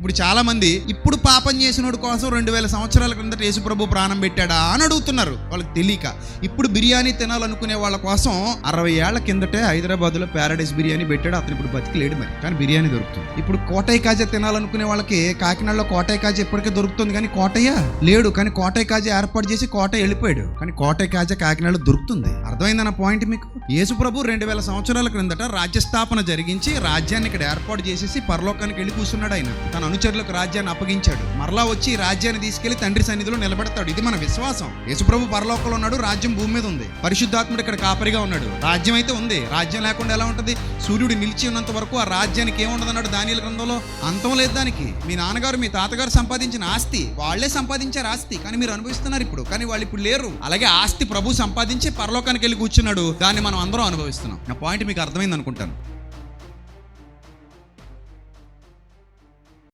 ఇప్పుడు చాలా మంది ఇప్పుడు పాపం చేసినోడు కోసం రెండు వేల సంవత్సరాల క్రిందట యేసుప్రభు ప్రాణం పెట్టాడా? అని అడుగుతున్నారు వాళ్ళకి తెలియక. ఇప్పుడు బిర్యానీ తినాలనుకునే వాళ్ళ కోసం అరవై ఏళ్ళ కిందటే హైదరాబాద్లో ప్యారడైస్ బిర్యానీ పెట్టాడు. అతను ఇప్పుడు బతికి లేడు మరి. కానీ బిర్యానీ దొరుకుతుంది. ఇప్పుడు కోటయ్య కాజా తినాలనుకునే వాళ్ళకి కాకినాడలో కోటయ్య కాజా ఇప్పటికే దొరుకుతుంది కానీ కోటయ్య లేడు. కానీ కోటయ్య కాజా ఏర్పాటు చేసి కోటయ్య వెళ్ళిపోయాడు. కానీ కోటయ్య కాజా కాకినాడలో దొరుకుతుంది. అర్థమైందన్న పాయింట్ మీకు? యేసుప్రభు రెండు వేల సంవత్సరాల క్రిందట రాజ్యస్థాపన జరిగించి రాజ్యాన్ని ఇక్కడ ఏర్పాటు చేసేసి పరలోకానికి వెళ్ళి కూర్చున్నాడు ఆయన. తన అనుచరులకు రాజ్యాన్ని అప్పగించాడు. మరలా వచ్చి రాజ్యాన్ని తీసుకెళ్ళి తండ్రి సన్నిధిలో నిలబెడతాడు. ఇది మన విశ్వాసం. యేసుప్రభు పరలోకంలో ఉన్నాడు రాజ్యం భూమి మీద ఉంది. పరిశుద్ధాత్ముడు ఇక్కడ కాపరిగా ఉన్నాడు. రాజ్యం అయితే ఉంది. రాజ్యం లేకుండా ఎలా ఉంటుంది? సూర్యుడు నిలిచి ఉన్నంత వరకు ఆ రాజ్యానికి ఏముండదు అన్నాడు దానిల గ్రంథంలో? అంతం లేదు దానికి. మీ నాన్నగారు మీ తాతగారు సంపాదించిన ఆస్తి వాళ్ళే సంపాదించారు ఆస్తి. కానీ మీరు అనుభవిస్తున్నారు ఇప్పుడు. కానీ వాళ్ళు ఇప్పుడు లేరు. అలాగే ఆస్తి ప్రభు సంపాదించి పరలోకానికి వెళ్ళి కూర్చున్నాడు. దాన్ని మనం అందరం అనుభవిస్తున్నాం. నా పాయింట్ మీకు అర్థమైంది అనుకుంటాను.